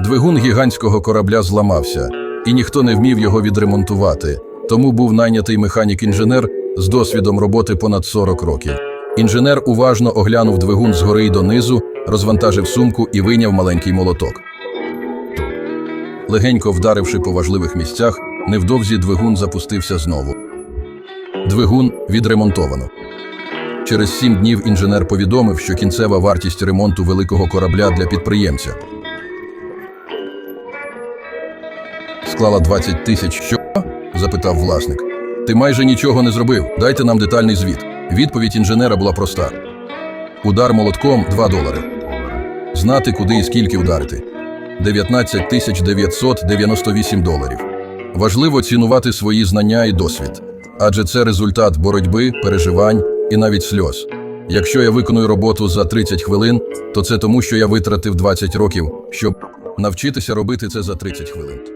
Двигун гігантського корабля зламався, і ніхто не вмів його відремонтувати. Тому був найнятий механік-інженер з досвідом роботи понад 40 років. Інженер уважно оглянув двигун згори й донизу, розвантажив сумку і вийняв маленький молоток. Легенько вдаривши по важливих місцях, невдовзі двигун запустився знову. Двигун відремонтовано. Через сім днів інженер повідомив, що кінцева вартість ремонту великого корабля для підприємця склала 20 тисяч. Що? запитав власник. Ти майже нічого не зробив. Дайте нам детальний звіт. Відповідь інженера була проста: удар молотком 2 долари. Знати, куди і скільки ударити. 19 тисяч 998 доларів. Важливо цінувати свої знання і досвід, адже це результат боротьби, переживань і навіть сльоз. Якщо я виконую роботу за 30 хвилин, то це тому, що я витратив 20 років, щоб навчитися робити це за 30 хвилин.